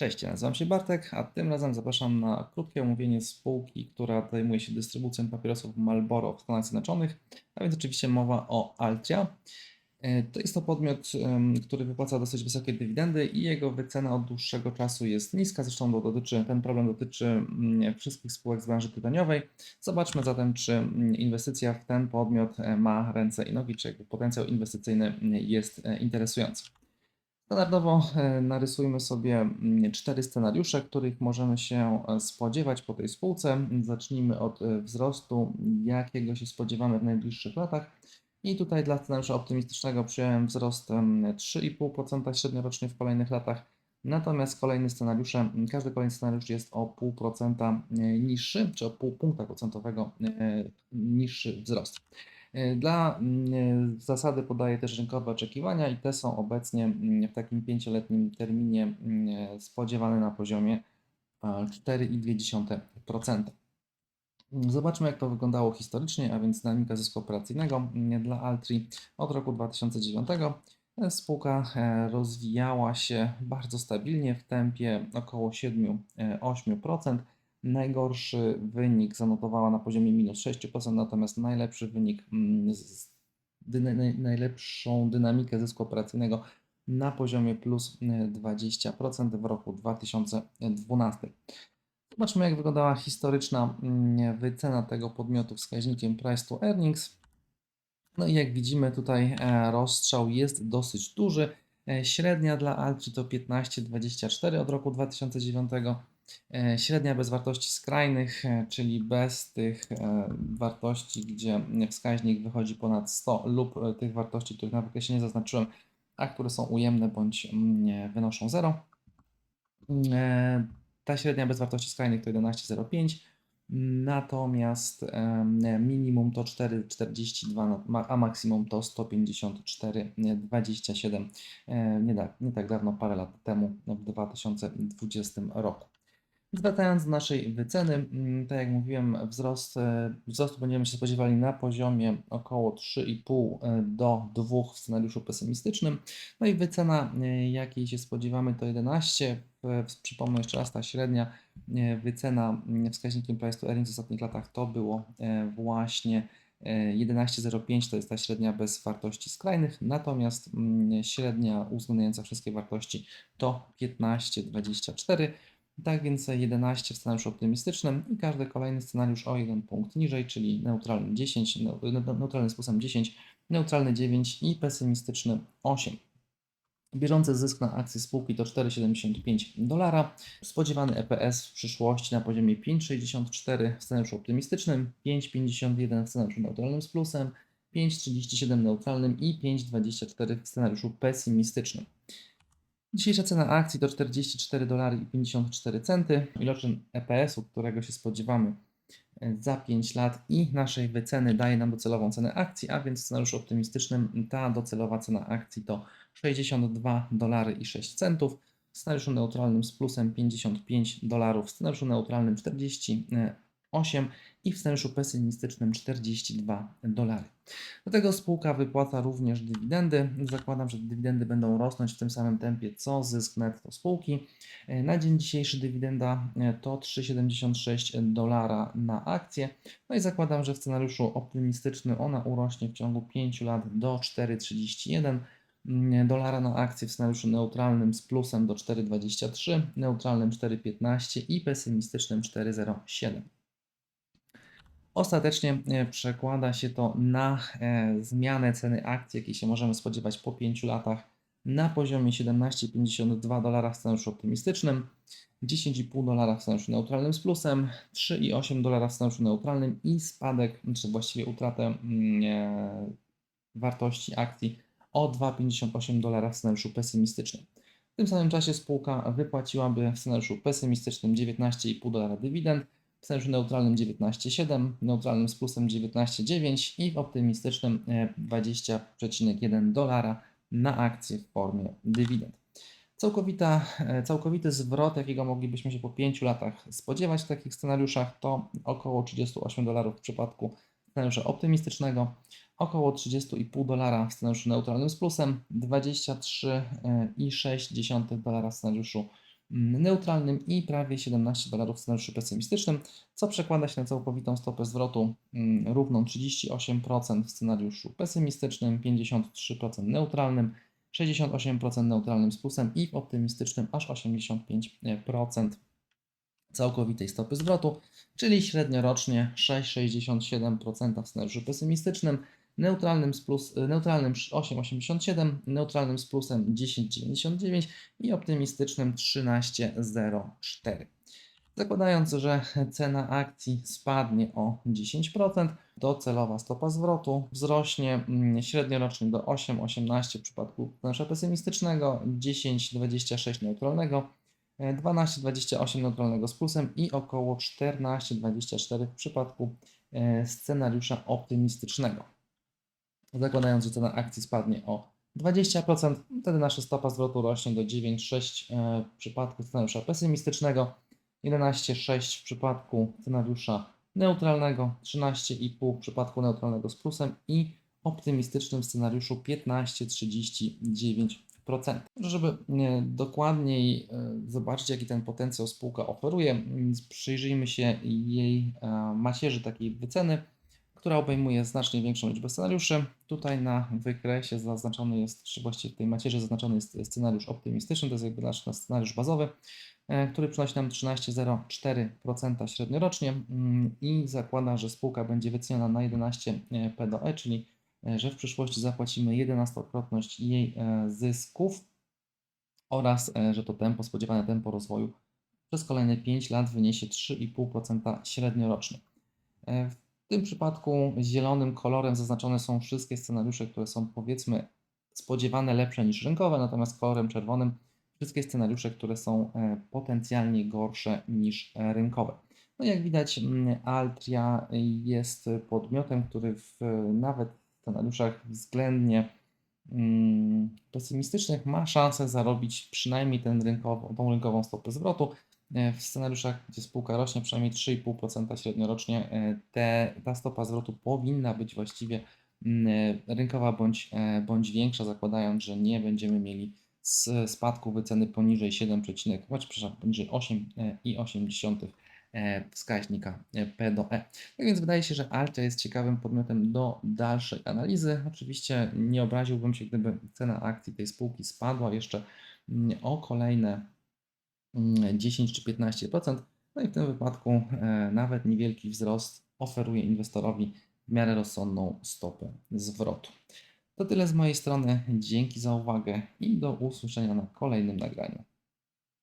Cześć, nazywam się Bartek, a tym razem zapraszam na krótkie omówienie spółki, która zajmuje się dystrybucją papierosów Marlboro w Stanach Zjednoczonych, a więc oczywiście mowa o Altria. E, To jest to podmiot, który wypłaca dosyć wysokie dywidendy i jego wycena od dłuższego czasu jest niska. Zresztą dotyczy, ten problem dotyczy mm, wszystkich spółek z branży tytoniowej. Zobaczmy zatem, czy mm, inwestycja w ten podmiot e, ma ręce i nogi, czy potencjał inwestycyjny mm, jest e, interesujący. Standardowo e, narysujmy sobie mm, cztery scenariusze, których możemy się e, spodziewać po tej spółce. Zacznijmy od e, wzrostu, jakiego się spodziewamy w najbliższych latach. I tutaj dla scenariusza optymistycznego przyjąłem wzrost em, 3,5% średniorocznie w kolejnych latach. Natomiast kolejne scenariusze, każdy kolejny scenariusz jest o 0,5% niższy, czy o pół punkta procentowego niższy wzrost. E, Dla mm, zasady podaję też rynkowe oczekiwania i te są obecnie mm, w takim pięcioletnim terminie mm, spodziewane na poziomie e, 4,2%. Zobaczmy, jak to wyglądało historycznie, a więc dynamika zysku operacyjnego dla Altri od roku 2009. E, Spółka e, rozwijała się bardzo stabilnie w tempie około 7-8%. Najgorszy wynik zanotowała na poziomie minus 6%, natomiast najlepszy wynik, mm, dyna- naj- najlepszą dynamikę zysku operacyjnego na poziomie plus e, 20% w roku 2012. Zobaczmy, jak wyglądała historyczna mm, wycena tego podmiotu wskaźnikiem Price to Earnings. No i jak widzimy tutaj e, rozstrzał jest dosyć duży. E, Średnia dla Altri to 15,24 od roku 2009. E, Średnia bez wartości skrajnych, e, czyli bez tych e, wartości, gdzie wskaźnik wychodzi ponad 100 lub tych wartości, których na wykresie nie zaznaczyłem, a które są ujemne bądź mm, wynoszą 0. E, Ta średnia bez wartości skrajnych to 11,05. Natomiast minimum to 4,42, na- ma- a maksimum to 154,27. E, Nie, da- nie tak dawno, parę lat temu, w 2020 roku. Wracając do naszej wyceny, mm, tak jak mówiłem, wzrost, e, wzrostu będziemy się spodziewali na poziomie około 3,5 e, do 2 w scenariuszu pesymistycznym. No i wycena, e, jakiej się spodziewamy, to 11. E, Przypomnę jeszcze raz, ta średnia wycena mm, wskaźnikiem Price to Earnings w ostatnich latach to było właśnie e, 11,05 to jest ta średnia bez wartości skrajnych, natomiast mm, średnia uwzględniająca wszystkie wartości to 15,24. Tak więc 11 w scenariuszu optymistycznym i każdy kolejny scenariusz o jeden punkt niżej, czyli neutralny 10, neu- neu- neutralny z plusem 10, neutralny 9 i pesymistyczny 8. Bieżący zysk na akcję spółki to 4,75 dolara. Spodziewany EPS w przyszłości na poziomie 5,64 w scenariuszu optymistycznym, 5,51 w scenariuszu neutralnym z plusem, 5,37 neutralnym i 5,24 w scenariuszu pesymistycznym. Dzisiejsza cena akcji to 44 dolary i 54 centy. Iloczyn EPS-u, którego się spodziewamy e, za 5 lat i naszej wyceny daje nam docelową cenę akcji, a więc w scenariuszu optymistycznym ta docelowa cena akcji to 62 dolary i 6 centów. W scenariuszu neutralnym z plusem 55 dolarów, w scenariuszu neutralnym 48 i w scenariuszu pesymistycznym 42 dolary. Do tego spółka wypłaca również dywidendy. Zakładam, że dywidendy będą rosnąć w tym samym tempie co zysk netto spółki. Na dzień dzisiejszy dywidenda e, to 3,76 dolara na akcję. No i zakładam, że w scenariuszu optymistycznym ona urośnie w ciągu 5 lat do 4,31 mm, dolara na akcję w scenariuszu neutralnym z plusem do 4,23, neutralnym 4,15 i pesymistycznym 4,07. Ostatecznie e, przekłada się to na e, zmianę ceny akcji, jakiej się możemy spodziewać po 5 latach na poziomie 17,52 dolara w scenariuszu optymistycznym, 10,5 dolara w scenariuszu neutralnym z plusem, 3,8 dolara w scenariuszu neutralnym i spadek, czy właściwie utratę mm, e, wartości akcji o 2,58 dolara w scenariuszu pesymistycznym. W tym samym czasie spółka wypłaciłaby w scenariuszu pesymistycznym 19,5 dolara dywidend, w scenariuszu neutralnym 19,7, neutralnym z plusem 19,9 i w optymistycznym e, 20,1 dolara na akcję w formie dywidend. Całkowita, e, całkowity zwrot, jakiego moglibyśmy się po 5 latach spodziewać w takich scenariuszach, to około 38 dolarów w przypadku scenariusza optymistycznego, około 30,5 dolara w scenariuszu neutralnym z plusem, 23,6 dolara w scenariuszu neutralnym i prawie 17 dolarów w scenariuszu pesymistycznym, co przekłada się na całkowitą stopę zwrotu mm, równą 38% w scenariuszu pesymistycznym, 53% neutralnym, 68% neutralnym z plusem i w optymistycznym aż 85% całkowitej stopy zwrotu, czyli średniorocznie 6,67% w scenariuszu pesymistycznym, neutralnym z, plus, y, neutralnym 8,87, neutralnym z plusem 10,99 i optymistycznym 13,04. Zakładając, że cena akcji spadnie o 10%, docelowa stopa zwrotu wzrośnie mm, średniorocznie do 8,18 w przypadku scenariusza pesymistycznego, 10,26 neutralnego, 12,28 neutralnego z plusem i około 14,24 w przypadku e, scenariusza optymistycznego. Zakładając, że cena akcji spadnie o 20%, wtedy nasza stopa zwrotu rośnie do 9,6 e, w przypadku scenariusza pesymistycznego, 11,6 w przypadku scenariusza neutralnego, 13,5 w przypadku neutralnego z plusem i optymistycznym scenariuszu 15,39%. Żeby e, dokładniej e, zobaczyć, jaki ten potencjał spółka oferuje, przyjrzyjmy się jej macierzy takiej wyceny która obejmuje znacznie większą liczbę scenariuszy. Tutaj na wykresie zaznaczony jest, czy właściwie w tej macierzy zaznaczony jest scenariusz optymistyczny, to jest jakby nasz scenariusz bazowy, e, który przynosi nam 13,04% średniorocznie mm, i zakłada, że spółka będzie wyceniona na 11 e, P do E, czyli e, że w przyszłości zapłacimy 11-krotność jej zysków oraz, że to tempo, spodziewane tempo rozwoju przez kolejne 5 lat wyniesie 3,5% średniorocznie. W tym przypadku zielonym kolorem zaznaczone są wszystkie scenariusze, które są powiedzmy spodziewane lepsze niż rynkowe, natomiast kolorem czerwonym wszystkie scenariusze, które są e, potencjalnie gorsze niż e, rynkowe. No jak widać, Altria jest podmiotem, który w nawet w scenariuszach względnie mm, pesymistycznych ma szansę zarobić przynajmniej ten tą rynkową stopę zwrotu. E, w scenariuszach, gdzie spółka rośnie przynajmniej 3,5% średniorocznie, e, te, ta stopa zwrotu powinna być właściwie mm, e, rynkowa bądź, bądź większa, zakładając, że nie będziemy mieli spadku wyceny poniżej 7, bądź przepraszam, poniżej 8,8 wskaźnika P do E. Tak więc wydaje się, że Alta jest ciekawym podmiotem do dalszej analizy. Oczywiście nie obraziłbym się, gdyby cena akcji tej spółki spadła jeszcze mm, o kolejne 10 czy 15%. No i w tym wypadku e, nawet niewielki wzrost oferuje inwestorowi w miarę rozsądną stopę zwrotu. To tyle z mojej strony. Dzięki za uwagę i do usłyszenia na kolejnym nagraniu.